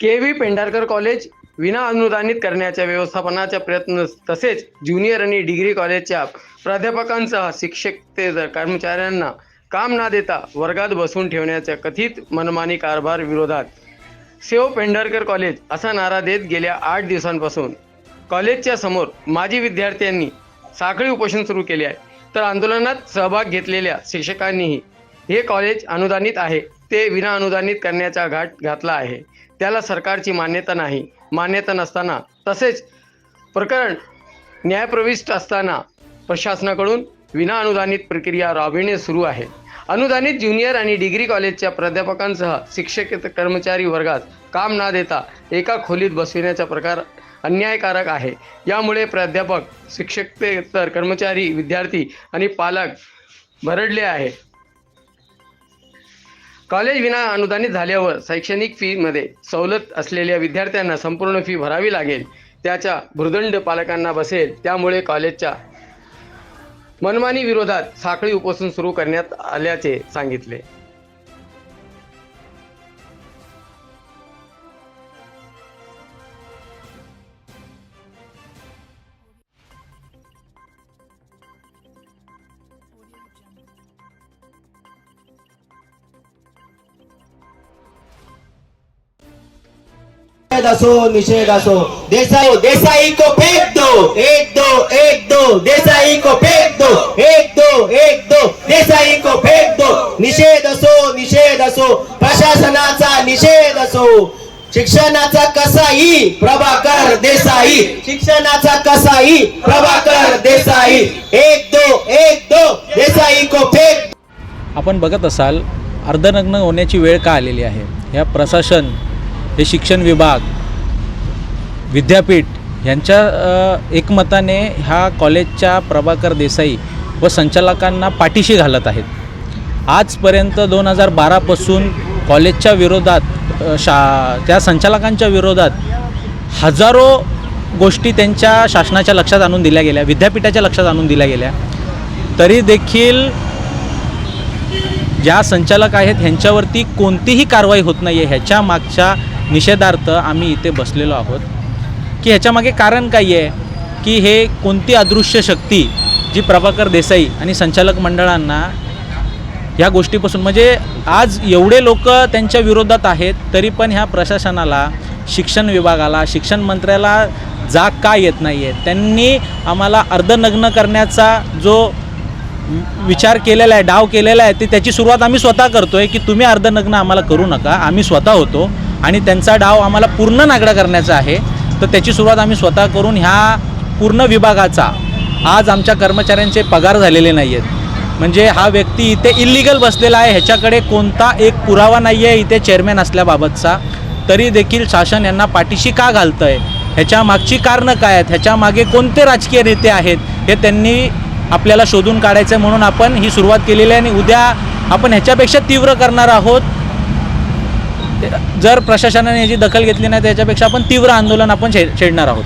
K V Pendharkar college विना अनुदानित करण्याच्या व्यवस्थापनाच्या प्रयत्न तसेच ज्युनियर आणि डिग्री कॉलेजच्या प्राध्यापकांसह शिक्षकेतर कर्मचाऱ्यांना काम न देता वर्गात बसून ठेवण्याच्या कथित मनमानी कारभार विरोधात सेव पेंढारकर कॉलेज असा नारा देत गेल्या आठ दिवसांपासून. कॉलेजच्या समोर माजी विद्यार्थ्यांनी साखळी उपोषण सुरू केले आहे. तर आंदोलनात सहभाग घेतलेल्या शिक्षकांनीही हे कॉलेज अनुदानित आहे. ते विना अनुदानित करण्याचा घाट घातला आहे. त्याला सरकारची मान्यता नाही. मान्यता नसताना तसेच प्रकरण न्यायप्रविष्ट असताना प्रशासनाकडून विना अनुदानित प्रक्रिया राबविणे सुरू आहे. अनुदानित ज्युनियर आणि डिग्री कॉलेजच्या प्राध्यापकांसह शिक्षक कर्मचारी वर्गात काम न देता एका खोलीत बसविण्याचा प्रकार अन्यायकारक आहे. यामुळे प्राध्यापक शिक्षकेतर कर्मचारी विद्यार्थी आणि पालक भरडले आहे कॉलेज विना अनुदानित झाल्यावर शैक्षणिक फीमध्ये सवलत असलेल्या विद्यार्थ्यांना संपूर्ण फी भरावी लागेल. त्याच्या भुर्दंड पालकांना बसेल. त्यामुळे कॉलेजच्या मनमानी विरोधात साखळी उपोषण सुरू करण्यात आल्याचे सांगितले. निषेध असो निषेध असो देसाई देसाई को फेक दो. एक दो एक दो. देसाई को फेक दो. एक दो एक दो. देसाई को फेक दो. निषेध असो निषेध असो प्रशासनाचा निषेध असो शिक्षणाचा कसाई प्रभाकर देसाई. शिक्षणाचा कसाई प्रभाकर देसाई. एक दो एक दो. देसाई को फेक आपण बघत असाल अर्धनग्न होण्याची वेळ का आलेली आहे? ह्या प्रशासन हे शिक्षण विभाग विद्यापीठ यांच्या एकमताने ह्या कॉलेजच्या प्रभाकर देसाई व संचालकांना पाठीशी घालत आहेत. आजपर्यंत दोन हजार बारापासून कॉलेजच्या विरोधात शा त्या संचालकांच्या विरोधात हजारो गोष्टी त्यांच्या शासनाच्या लक्षात आणून दिल्या गेल्या विद्यापीठाच्या लक्षात आणून दिल्या गेल्या. तरी देखील ज्या संचालक आहेत ह्यांच्यावरती कोणतीही कारवाई होत नाही आहे ह्याच्या मागच्या निषेधार्थ आम्ही इथे बसलेलो आहोत. की ह्याच्यामागे कारण काय आहे? की हे कोणती अदृश्य शक्ती जी प्रभाकर देसाई आणि संचालक मंडळांना ह्या गोष्टीपासून म्हणजे आज एवढे लोक त्यांच्या विरोधात आहेत तरी पण ह्या प्रशासनाला शिक्षण विभागाला शिक्षण मंत्र्याला जाग का येत नाही आहे त्यांनी आम्हाला अर्धनग्न करण्याचा जो विचार केलेला आहे डाव केलेला आहे ते त्याची सुरुवात आम्ही स्वतः करतो आहे की तुम्ही अर्धनग्न आम्हाला करू नका. आम्ही स्वतः होतो आणि त्यांचा डाव आम्हाला पूर्ण नागडा करण्याचा आहे. तर त्याची सुरुवात आम्ही स्वतः करून ह्या पूर्ण विभागाचा आज आमच्या कर्मचाऱ्यांचे पगार झालेले नाही आहेत म्हणजे हा व्यक्ती इथे इलिगल बसलेला आहे ह्याच्याकडे कोणता एक पुरावा नाही आहे इथे चेअरमॅन असल्याबाबतचा. तरी देखील शासन यांना पाठीशी का घालतं आहे ह्याच्या मागची कारणं काय आहेत? ह्याच्या मागे कोणते राजकीय नेते आहेत? हे त्यांनी आपल्याला शोधून काढायचं आहे म्हणून आपण ही सुरुवात केलेली आहे आणि उद्या आपण ह्याच्यापेक्षा तीव्र करणार आहोत. जर प्रशासनाने याची दखल घेतली नाही तर आपण तीव्र आंदोलन आपण छे छेडणार आहोत.